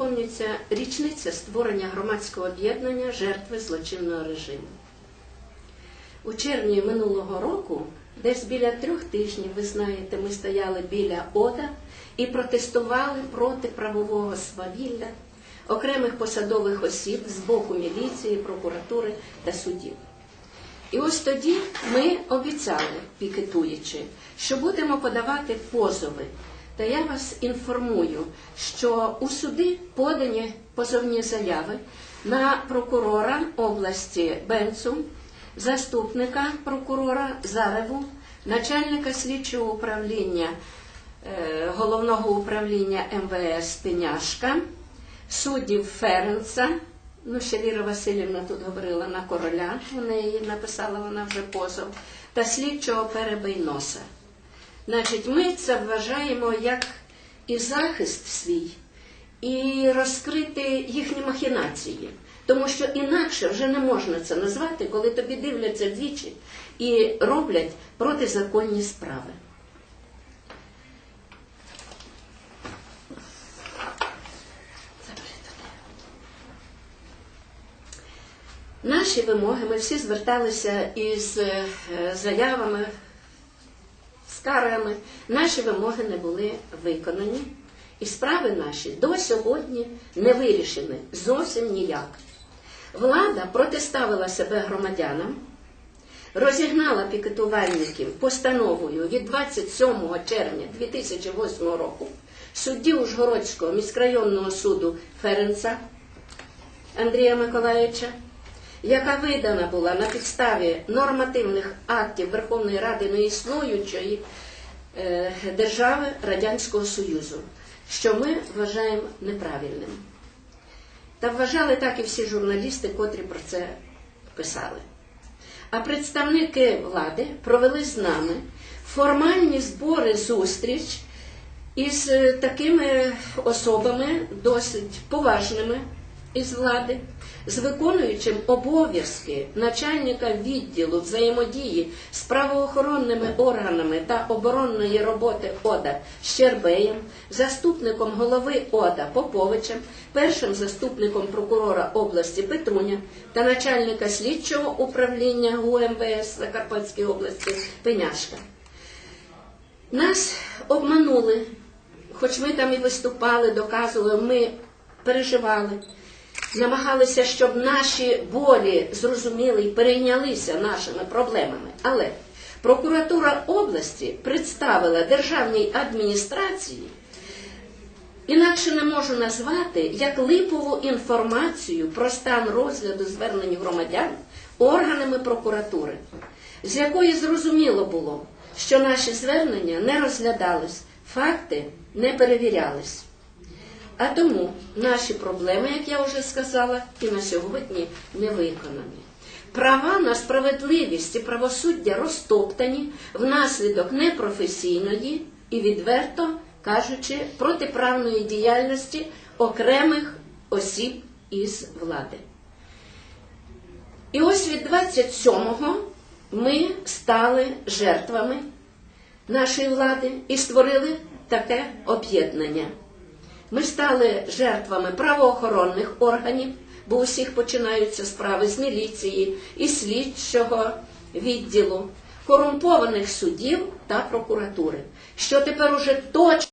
Повнюється річниця створення громадського об'єднання жертви злочинного режиму. У червні минулого року, десь біля трьох тижнів, ви знаєте, ми стояли біля ОДА і протестували проти правового свавілля окремих посадових осіб з боку міліції, прокуратури та судів. І ось тоді ми обіцяли, пікетуючи, що будемо подавати позови. Та я вас інформую, що у суди подані позовні заяви на прокурора області Бенцу, заступника прокурора Зареву, начальника слідчого управління е, головного управління МВС Пеняшка, суддів Ференца. Ну, ще Віра Васильівна тут говорила на короля, у неї написала вона вже позов, та слідчого Перебийноса. Значить, ми це вважаємо як і захист свій, і розкрити їхні махінації. Тому що інакше вже не можна це назвати, коли тобі дивляться двічі і роблять протизаконні справи. Наші вимоги, ми всі зверталися із е, заявами, скаргами. Наші вимоги не були виконані, і справи наші до сьогодні не вирішені зовсім ніяк. Влада протиставила себе громадянам, розігнала пікетувальників постановою від 27 червня 2008 року судді Ужгородського міськрайонного суду Ференца Андрія Миколаївича, яка видана була на підставі нормативних актів Верховної Ради неіснуючої е, держави Радянського Союзу, що ми вважаємо неправильним. Та вважали так і всі журналісти, котрі про це писали. А представники влади провели з нами формальні збори зустріч із е, такими особами, досить поважними із влади, з виконуючим обов'язки начальника відділу взаємодії з правоохоронними органами та оборонної роботи ОДА Щербеєм, заступником голови ОДА Поповичем, першим заступником прокурора області Петруня та начальника слідчого управління УМВС Закарпатської області Пеняшка. Нас обманули, хоч ми там і виступали, доказували, ми переживали намагалися, щоб наші болі зрозуміли і перейнялися нашими проблемами. Але прокуратура області представила державній адміністрації, інакше не можу назвати, як липову інформацію про стан розгляду звернень громадян органами прокуратури, з якої зрозуміло було, що наші звернення не розглядались, факти не перевірялись. А тому наші проблеми, як я вже сказала, і на сьогодні не виконані. Права на справедливість і правосуддя розтоптані внаслідок непрофесійної і відверто кажучи протиправної діяльності окремих осіб із влади. І ось від 27-го ми стали жертвами нашої влади і створили таке об'єднання. Ми стали жертвами правоохоронних органів, бо усіх починаються справи з міліції і слідчого відділу, корумпованих судів та прокуратури, що тепер уже точно.